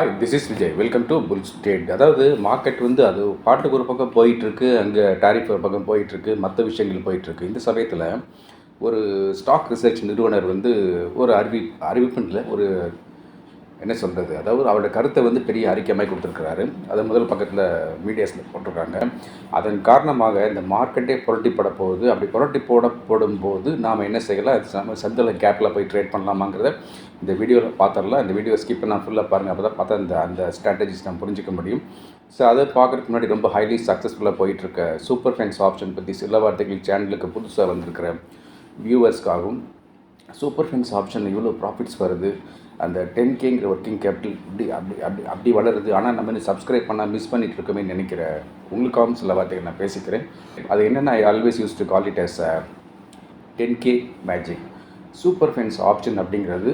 Hi this is Vijay welcome to bull state அதாவது market வந்து அது பாட்டுக்கு ஒரு பக்கம் போயிட்டுருக்கு அங்கே டாரிஃப் ஒரு பக்கம் போயிட்டுருக்கு மற்ற விஷயங்கள் போயிட்டுருக்கு. இந்த சமயத்தில் ஒரு ஸ்டாக் ரிசர்ச் நிறுவனர் வந்து ஒரு அறிவி அறிவிப்புல ஒரு என்ன சொல்கிறது அதாவது அவரோட கருத்தை வந்து பெரிய அறிக்கையமாக கொடுத்துருக்கிறாரு. அதை முதல் பக்கத்தில் மீடியாஸில் போட்டிருக்காங்க. அதன் காரணமாக இந்த மார்க்கெட்டே புரட்டிப்பட போகுது. அப்படி புரட்டி போடப்படும் போது நாம் என்ன செய்யலாம்? அது நம்ம சந்தில் கேப்பில் போய் ட்ரேட் பண்ணலாமாங்கிறத இந்த வீடியோவில் பார்த்துடலாம். இந்த வீடியோ ஸ்கிப் நான் ஃபுல்லாக பாருங்கள் அப்போ தான் பார்த்தா இந்த அந்த ஸ்ட்ராட்டஜிஸ் நம்ம புரிஞ்சிக்க முடியும். ஸோ அதை பார்க்குறதுக்கு முன்னாடி ரொம்ப ஹைலி சக்ஸஸ்ஃபுல்லாக போயிட்டுருக்க சூப்பர் ஃபேன்ஸ் ஆப்ஷன் பற்றி சில வார்த்தைகள் சேனலுக்கு புதுசாக வந்திருக்கிற வியூவர்ஸ்க்காகவும் சூப்பர் ஃபேன்ஸ் ஆப்ஷனில் இவ்வளோ ப்ராஃபிட்ஸ் வருது. அந்த டென் கேங்கிற ஒர்க்கிங் கேபிட்டல் இப்படி அப்படி அப்படி அப்படி வளருது. ஆனால் நம்ம வந்து சப்ஸ்கிரைப் பண்ணால் மிஸ் பண்ணிட்டு இருக்கோமே நினைக்கிற உங்களுக்காகவும் சில வார்த்தைகள் நான் பேசிக்கிறேன். அது என்னென்னா I always use to call it as ten K magic super fans option அப்படிங்கிறது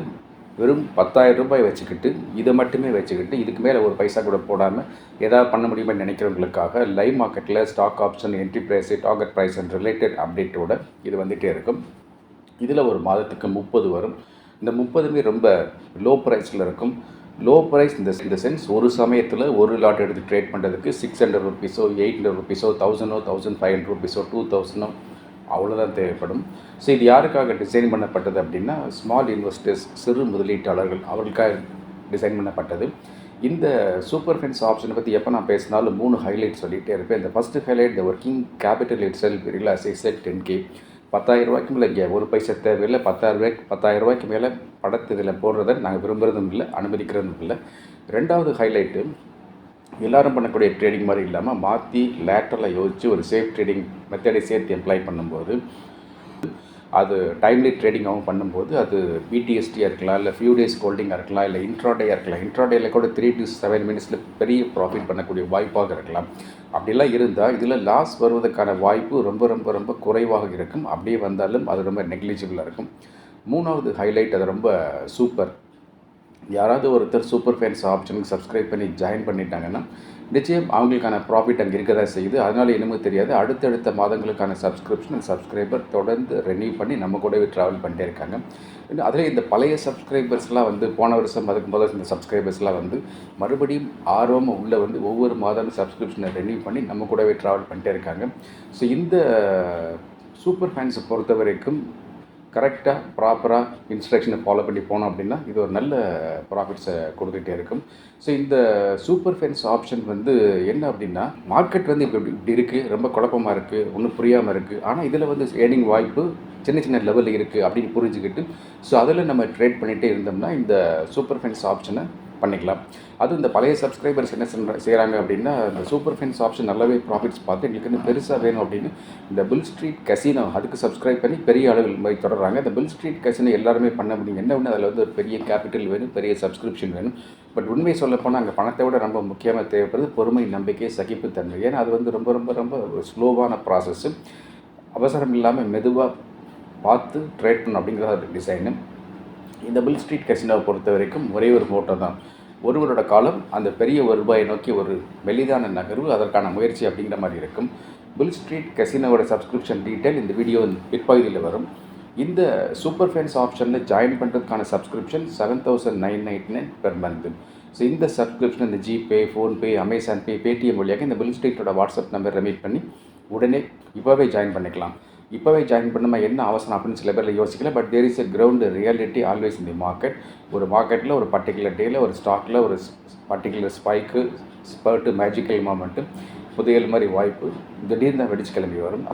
வெறும் பத்தாயிரம் ரூபாய் வச்சுக்கிட்டு இதை மட்டுமே வச்சுக்கிட்டு இதுக்கு மேலே ஒரு பைசா கூட போடாமல் ஏதாவது பண்ண முடியுமா நினைக்கிறவங்களுக்காக லைவ் மார்க்கெட்டில் stock option entry price target price and related அப்டேட்டோட இது வந்துகிட்டே இருக்கும். இதில் ஒரு மாதத்துக்கு முப்பது வரும். இந்த முப்பதுமே ரொம்ப லோ ப்ரைஸில் இருக்கும். லோ ப்ரைஸ் இந்த இந்த சென்ஸ் ஒரு சமயத்தில் ஒரு லாட் எடுத்து ட்ரேட் பண்ணுறதுக்கு சிக்ஸ் ஹண்ட்ரட் ருபீஸோ எயிட் ஹண்ட்ரட் ருபீஸோ தௌசண்டோ தௌசண்ட் ஃபைவ் ஹண்ட்ரட் ருபீஸோ டூ தௌசண்டோ அவ்வளோதான் தேவைப்படும். ஸோ இது யாருக்காக டிசைன் பண்ணப்பட்டது அப்படின்னா ஸ்மால் இன்வெஸ்டர்ஸ் சிறு முதலீட்டாளர்கள் அவர்களுக்காக டிசைன் பண்ணப்பட்டது. இந்த சூப்பர் ஃபென்ஸ் ஆப்ஷனை பற்றி எப்போ நான் பேசினாலும் மூணு ஹைலைட் சொல்லிகிட்டே இருப்பேன். இந்த first highlight the working capital itself relax set ten K பத்தாயிரம் ரூபாய்க்கு மேலே இங்கே ஒரு பைசா தேவையில்லை பத்தாயிரம் ரூபாய்க்கு பத்தாயிரம் ரூபாய்க்கு மேலே படத்து இதில் போடுறத நாங்கள் விரும்புகிறதும் இல்லை அனுமதிக்கிறதும் இல்லை. ரெண்டாவது ஹைலைட்டு எல்லாரும் பண்ணக்கூடிய ட்ரேடிங் மாதிரி இல்லாமல் மாற்றி லேட்டரில் யோசித்து ஒரு சேஃப் ட்ரேடிங் மெத்தடை சேர்த்து எம்ப்ளாய் பண்ணும்போது அது டைம்லி ட்ரேடிங்காகவும் பண்ணும்போது அது பிடிஎஸ்டியாக இருக்கலாம் இல்லை ஃபியூ டேஸ் ஹோல்டிங்காக இருக்கலாம் இல்லை இன்ட்ராடேயாக இருக்கலாம். இன்ட்ராடேயில் கூட த்ரீ டு செவன் மினிட்ஸில் பெரிய ப்ராஃபிட் பண்ணக்கூடிய வாய்ப்பாக இருக்கலாம். அப்படிலாம் இருந்தால் இதில் லாஸ் வருவதற்கான வாய்ப்பு ரொம்ப ரொம்ப ரொம்ப குறைவாக இருக்கும். அப்படியே வந்தாலும் அது ரொம்ப நெக்லிஜிபிளாக இருக்கும். மூணாவது ஹைலைட் அது ரொம்ப சூப்பர் யாராவது ஒருத்தர் சூப்பர் ஃபேன்ஸ் ஆப்ஷனுக்கு சப்ஸ்கிரைப் பண்ணி ஜாயின் பண்ணிட்டாங்கன்னா நிச்சயம் அவங்களுக்கான ப்ராஃபிட் அங்கே இருக்க தான் செய்யுது. அதனால் என்னமோ தெரியாது. அடுத்தடுத்த மாதங்களுக்கான சப்ஸ்கிரிப்ஷன் சப்ஸ்கிரைபர் தொடர்ந்து ரெனியூ பண்ணி நம்ம கூடவே ட்ராவல் பண்ணிட்டே இருக்காங்க. அதில் இந்த பழைய சப்ஸ்கிரைபர்ஸ்லாம் வந்து போன வருஷம் அதுக்கு முதல் இந்த சப்ஸ்கிரைபர்ஸ்லாம் வந்து மறுபடியும் ஆர்வம் உள்ளே வந்து ஒவ்வொரு மாதமும் சப்ஸ்கிரிப்ஷனை ரெனியூ பண்ணி நம்ம கூடவே ட்ராவல் பண்ணிட்டே இருக்காங்க. ஸோ இந்த சூப்பர் ஃபேன்ஸை பொறுத்த வரைக்கும் கரெக்டாக ப்ராப்பராக இன்ஸ்ட்ரக்ஷனை ஃபாலோ பண்ணி போனோம் அப்படின்னா இது ஒரு நல்ல ப்ராஃபிட்ஸை கொடுத்துட்டே இருக்கும். ஸோ இந்த சூப்பர் ஃபென்ஸ் ஆப்ஷன் வந்து என்ன அப்படின்னா மார்க்கெட் வந்து இப்போ இப்படி இருக்குது ரொம்ப குழப்பமாக இருக்குது ஒன்றும் புரியாமல் இருக்குது ஆனால் இதில் வந்து ஏர்னிங் வாய்ப்பு சின்ன சின்ன லெவலில் இருக்குது அப்படின்னு புரிஞ்சுக்கிட்டு ஸோ அதில் நம்ம ட்ரேட் பண்ணிகிட்டே இருந்தோம்னா இந்த சூப்பர் ஃபென்ஸ் ஆப்ஷனை பண்ணிக்கலாம். அதுவும் இந்த பழைய சப்ஸ்கிரைபர்ஸ் என்ன செய்கிறாங்க அப்படின்னா இந்த சூப்பர் ஃபென்ஸ் ஆப்ஷன் நல்லாவே ப்ராஃபிட்ஸ் பார்த்து எங்களுக்கு இன்னும் பெருசாக வேணும் அப்படின்னு இந்த பில் ஸ்ட்ரீட் கசினோ அதுக்கு சப்ஸ்கிரைப் பண்ணி பெரிய அளவில் போய் தொடர்றாங்க. இந்த பில் ஸ்ட்ரீட் கசினோ எல்லாருமே பண்ண முடியும். என்ன ஒன்று அதில் வந்து ஒரு பெரிய கேபிட்டல் வேணும் பெரிய சப்ஸ்கிரிப்ஷன் வேணும். பட் உண்மை சொல்லப்போனால் அங்கே பணத்தை விட ரொம்ப முக்கியமாக தேவைப்படுது. பொறுமை நம்பிக்கை சகிப்புத்தன்மை. ஏன்னா அது வந்து ரொம்ப ரொம்ப ரொம்ப ஸ்லோவான ப்ராசஸ்ஸு அவசரம் இல்லாமல் மெதுவாக பார்த்து ட்ரேட் பண்ணணும் அப்படிங்கிறத டிசைனு இந்த பில் ஸ்ட்ரீட் கசினோவை பொறுத்த வரைக்கும் ஒரே ஒரு ஃபோட்டோ தான். ஒருவரோட காலம் அந்த பெரிய வருவாயை நோக்கி ஒரு மெலிதான நகர்வு அதற்கான முயற்சி அப்படிங்கிற மாதிரி இருக்கும். பில் ஸ்ட்ரீட் கசினோவோட சப்ஸ்கிரிப்ஷன் டீட்டெயில் இந்த வீடியோ பிற்பகுதியில் வரும். இந்த சூப்பர் ஃபேன்ஸ் ஆப்ஷனில் ஜாயின் பண்ணுறதுக்கான subscription seven thousand nine ninety nine per month so இந்த சப்ஸ்கிரிப்ஷன் இந்த GPay PhonePe Amazon Pay Paytm வழியாக இந்த பில் ஸ்ட்ரீட்டோட வாட்ஸ்அப் நம்பர் ரெமீட் பண்ணி உடனே இப்போவே ஜாயின் பண்ணிக்கலாம். இப்போவே ஜாயின் பண்ணுமா என்ன அவசரம் அப்படின்னு சில பேரில் யோசிக்கல. But there is a ground reality always the market ஒரு மார்க்கெட்டில் ஒரு பர்டிகுலர் டேயில் ஒரு ஸ்டாக்கில் ஒரு particular spike spurt magical moment புதையல் மாதிரி வாய்ப்பு. திடீர்னு தான் வெடிச்சு கிளம்பி வரும்.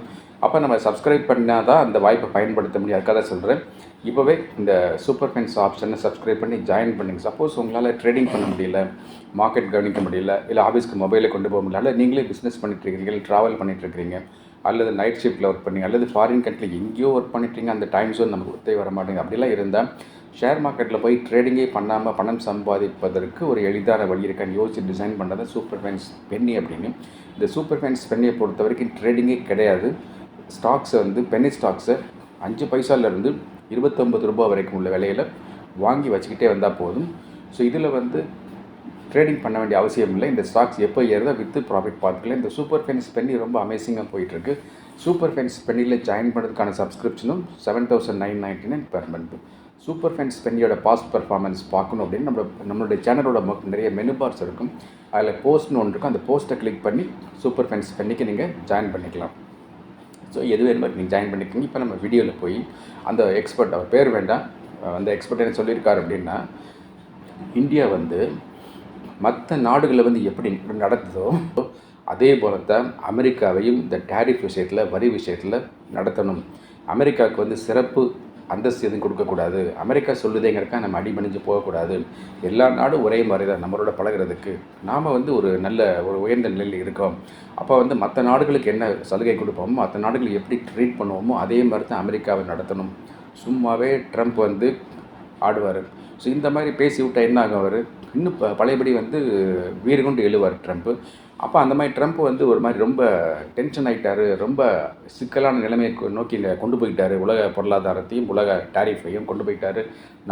அப்போ நம்ம சப்ஸ்கிரைப் பண்ணால் தான் அந்த வாய்ப்பை பயன்படுத்த முடியும். அதுக்காக சொல்கிறேன் இப்போவே இந்த சூப்பர் ஃபைன்ஸ் ஆப்ஷனை சப்ஸ்கிரைப் பண்ணி ஜாயின் பண்ணுங்க. சப்போஸ் உங்களால் ட்ரேடிங் பண்ண முடியல மார்க்கெட் கவனிக்க முடியல இல்லை ஆஃபீஸ்க்கு மொபைலை கொண்டு போக முடியல நீங்களே பிஸ்னஸ் பண்ணிட்டுருக்கீங்க ட்ராவல் பண்ணிட்டுருக்கீங்க அல்லது நைட் ஷிஃப்ட்டில் ஒர்க் பண்ணி அல்லது ஃபாரின் கண்ட்ரியில் எங்கேயோ ஒர்க் பண்ணிட்டீங்க அந்த டைம் ஜோன் நமக்கு ஒத்தே வர மாட்டேங்குது. அப்படிலாம் இருந்தால் ஷேர் மார்க்கெட்டில் போய் ட்ரேடிங்கே பண்ணாமல் பணம் சம்பாதிப்பதற்கு ஒரு எளிதான வழி இருக்கான்னு யோசிச்சு டிசைன் பண்ணுறது சூப்பர் ஃபைன்ஸ் பென்னி அப்படின்னு. இந்த சூப்பர் ஃபைன்ஸ் பென்னியை பொறுத்த வரைக்கும் ட்ரேடிங்கே கிடையாது. ஸ்டாக்ஸை வந்து பென்னி ஸ்டாக்ஸை அஞ்சு பைசாலேருந்து இருபத்தொம்பது ரூபா வரைக்கும் உள்ள விலையில் வாங்கி வச்சுக்கிட்டே வந்தால் போதும். ஸோ இதில் வந்து ட்ரேடிங் பண்ண வேண்டிய அவசியம் இல்லை. இந்த ஸ்டாக்ஸ் எப்போ ஏறுதோ வித்து ப்ராஃபிட் பார்த்துக்கலாம் இந்த சூப்பர் ஃபென்ஸ் பென்னி ரொம்ப அமேசிங்காக போயிட்டுருக்கு. சூப்பர் ஃபென்ஸ் பென்னியில் ஜாயின் பண்ணுறதுக்கான சப்ஸ்கிரிப்ஷனும் seven thousand nine ninety nine per month super fans பெண்ணியோட past performance பார்க்கணும் அப்படின்னு நம்ம நம்மளுடைய சேனலோட நிறைய மெனு பார்ஸ் இருக்கும். அதில் போஸ்ட்னு ஒன்று இருக்கும். அந்த போஸ்ட்டை கிளிக் பண்ணி சூப்பர் ஃபென்ஸ் பெண்ணிக்கு நீங்கள் ஜாயின் பண்ணிக்கலாம். ஸோ எது வேணுமோ நீங்கள் ஜாயின் பண்ணிக்கோங்க. இப்போ நம்ம வீடியோவில் போய் அந்த எக்ஸ்பர்ட் அவர் பேர் வேண்டாம். அந்த எக்ஸ்பர்ட் என்ன சொல்லியிருக்காரு அப்படின்னா இந்தியா வந்து மற்ற நாடுகளில் வந்து எப்படி நடத்துதோ அதே போல தான் அமெரிக்காவையும் இந்த டேரிஃப் விஷயத்தில் வரி விஷயத்தில் நடத்தணும். அமெரிக்காவுக்கு வந்து சிறப்பு அந்தஸ்து எதுவும் கொடுக்கக்கூடாது. அமெரிக்கா சொல்லுதேங்கிறக்கா நம்ம அடிபணிஞ்சு போகக்கூடாது. எல்லா நாடும் ஒரே மாதிரி தான் நம்மளோட பழகுறதுக்கு. நாம் வந்து ஒரு நல்ல ஒரு உயர்ந்த நிலையில் இருக்கோம். அப்போ வந்து மற்ற நாடுகளுக்கு என்ன சலுகை கொடுப்போமோ மற்ற நாடுகள் எப்படி ட்ரீட் பண்ணுவோமோ அதே மாதிரி தான் அமெரிக்காவை நடத்தணும். சும்மாவே ட்ரம்ப் வந்து ஆடுவார். ஸோ இந்த மாதிரி பேசி விட்டால் என்ன ஆகும் அவர்? இன்னும் ப பழையபடி வந்து வீறுகொண்டு எழுவார் ட்ரம்ப்பு அப்போ அந்த மாதிரி ட்ரம்ப் வந்து ஒரு மாதிரி ரொம்ப டென்ஷன் ஆகிட்டாரு ரொம்ப சிக்கலான நிலைமையை நோக்கி கொண்டு போயிட்டார். உலக பொருளாதாரத்தையும் உலக டாரிஃபையும் கொண்டு போயிட்டாரு.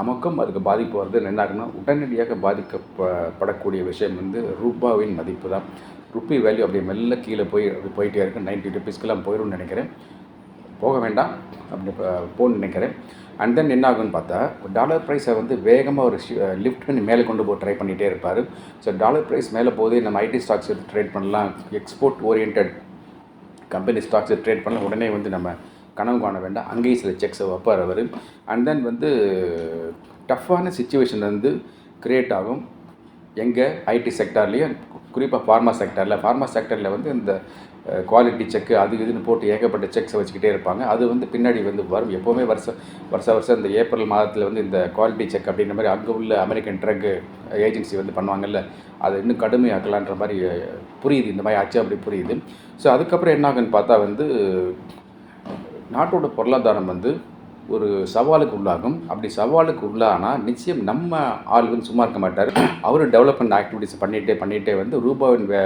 நமக்கும் அதுக்கு பாதிப்பு வருது என்ன உடனடியாக பாதிக்கப்படக்கூடிய விஷயம் வந்து ரூபாவின் மதிப்பு தான். ருப்பி வேல்யூ அப்படியே மெல்ல கீழே போய் போயிட்டே இருக்குது நைன்ட்டி ருபீஸ்க்கெல்லாம் போயிடும்னு நினைக்கிறேன். போக வேண்டாம் அப்படி ப- போன்னு நினைக்கிறேன். அண்ட் தென் என்ன பார்த்தா டாலர் ப்ரைஸை வந்து வேகமாக ஒரு லிஃப்ட் பண்ணி மேலே கொண்டு போய் ட்ரை பண்ணிகிட்டே இருப்பார். ஸோ டாலர் ப்ரைஸ் மேலே போதே நம்ம ஐடி ஸ்டாக்ஸ் எடுத்து ட்ரேட் பண்ணலாம். எக்ஸ்போர்ட் ஓரியன்ட் கம்பெனி ஸ்டாக்ஸை ட்ரேட் பண்ணலாம். உடனே வந்து நம்ம கனவு காண வேண்டாம். அங்கேயும் சில செக்ஸை வைப்பார் அவர். அண்ட் தென் வந்து டஃப்பான சுச்சுவேஷன் வந்து க்ரியேட் ஆகும். எங்கே ஐடி செக்டார்லேயும் குறிப்பாக ஃபார்மா செக்டாரில் ஃபார்மா செக்டரில் வந்து இந்த குவாலிட்டி செக்கு அது இதுன்னு போட்டு ஏகப்பட்ட செக்ஸை வச்சுக்கிட்டே இருப்பாங்க. அது வந்து பின்னாடி வந்து வரும். எப்போவுமே வருஷம் வருஷ வருஷம் இந்த ஏப்ரல் மாதத்தில் வந்து இந்த குவாலிட்டி செக் அப்படின்ற மாதிரி அங்கே உள்ள அமெரிக்கன் ட்ரக் ஏஜென்சி வந்து பண்ணுவாங்கல்ல அதை இன்னும் கடுமையாக்கலான்ற மாதிரி புரியுது. இந்த மாதிரி ஆச்சு அப்படி புரியுது. ஸோ அதுக்கப்புறம் என்ன ஆகுன்னு பார்த்தா வந்து நாட்டோட பொருளாதாரம் வந்து ஒரு சவாலுக்கு உள்ளாகும். அப்படி சவாலுக்கு உள்ளானால் நிச்சயம் நம்ம ஆள் வந்து சும்மா இருக்க மாட்டார். அவரும் டெவலப்மெண்ட் ஆக்டிவிட்டிஸ் பண்ணிகிட்டே பண்ணிகிட்டே வந்து ரூபாவின் வே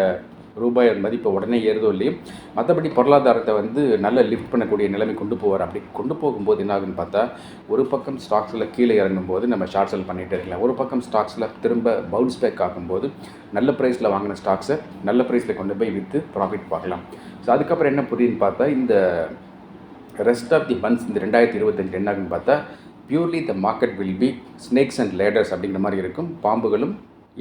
ரூபாயின் மதிப்பு உடனே ஏறுதோ இல்லையோ மற்றபடி பொருளாதாரத்தை வந்து நல்ல லிஃப்ட் பண்ணக்கூடிய நிலைமை கொண்டு போவார். அப்படி கொண்டு போகும்போது என்ன ஆகுன்னு பார்த்தா ஒரு பக்கம் ஸ்டாக்ஸில் கீழே இறங்கும்போது நம்ம ஷார்ட் செல் பண்ணிகிட்டே இருக்கலாம். ஒரு பக்கம் ஸ்டாக்ஸில் திரும்ப பவுன்ஸ் பேக் ஆகும்போது நல்ல ப்ரைஸில் வாங்கின ஸ்டாக்ஸை நல்ல ப்ரைஸில் கொண்டு போய் விற்று ப்ராஃபிட் பார்க்கலாம். ஸோ அதுக்கப்புறம் என்ன புரியுதுன்னு பார்த்தா இந்த ரெஸ்ட் ஆஃப் தி மந்த்ஸ் இந்த ரெண்டாயிரத்தி இருபத்தஞ்சு என்ன ஆகுன்னு பார்த்தா purely the market will be snakes and ladders அப்படிங்கிற மாதிரி இருக்கும். பாம்புகளும்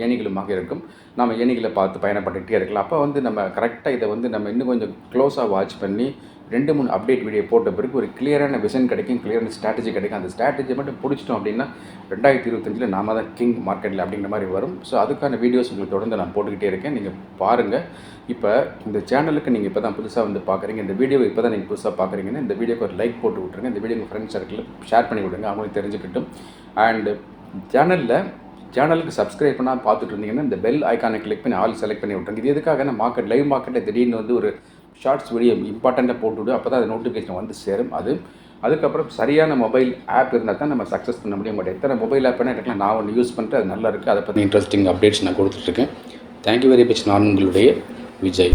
ஏணிகளுமாக இருக்கும். நம்ம ஏணிகளை பார்த்து பயணப்பட்டுகிட்டே இருக்கலாம். அப்போ வந்து நம்ம கரெக்டாக இதை வந்து நம்ம இன்னும் கொஞ்சம் க்ளோஸாக வாட்ச் பண்ணி ரெண்டு மூணு அப்டேட் வீடியோ போட்ட பிறகு ஒரு கிளியரான விஷன் கிடைக்கும் கிளியரான ஸ்ட்ராட்டஜி கிடைக்கும். அந்த ஸ்ட்ராட்டஜி மட்டும் பிடிச்சிட்டோம் அப்படின்னா ரெண்டாயிரத்தி இருபத்தஞ்சில் நாம தான் கிங் மார்க்கெட்டில் அப்படிங்கிற மாதிரி வரும். ஸோ அதுக்கான வீடியோஸ் உங்களுக்கு தொடர்ந்து நான் போட்டுக்கிட்டே இருக்கேன். நீங்கள் பாருங்கள் இப்போ இந்த சேனலுக்கு நீங்கள் இப்போ தான் புதுசாக வந்து பார்க்குறீங்க இந்த வீடியோ இப்போ தான் நீங்கள் புதுசாக பார்க்குறீங்கன்னா இந்த வீடியோக்கு ஒரு லைக் போட்டு விட்ருங்க இந்த வீடியோ உங்கள் ஃப்ரெண்ட்ஸ் சர்க்கிளில் ஷேர் பண்ணி விடுங்க. அவங்களுக்கு தெரிஞ்சுக்கிட்டும். அண்டு சேனலில் சேனலுக்கு சப்ஸ்கிரைப் பண்ணால் பார்த்துட்டு இருந்தீங்கன்னா இந்த பெல் ஐக்கானை கிளிக் பண்ணி ஆல் செலக்ட் பண்ணி விட்ருங்க இது எதுக்காக? நான் மார்க்கெட் லைவ் மார்க்கெட்டில் திடீர்னு வந்து ஒரு ஷார்ட்ஸ் வீடியோ இம்பார்ட்டண்ட்டாக போட்டுவிடும் அப்போ தான் அது நோட்டிஃபிகேஷன் வந்து சேரும். அது அதுக்கப்புறம் சரியான மொபைல் ஆப் இருந்தால் தான் நம்ம சக்ஸஸ் பண்ண முடியும். பட் எத்தனை மொபைல் ஆப் இருக்கலாம் நான் ஒன்று யூஸ் பண்ணிட்டு அது நல்லா இருக்குது அதை பற்றி இன்ட்ரெஸ்டிங் அப்டேட்ஸ் நான் கொடுத்துட்ருக்கேன். தேங்க்யூ வெரி மச் நான் உங்களுடைய விஜய்.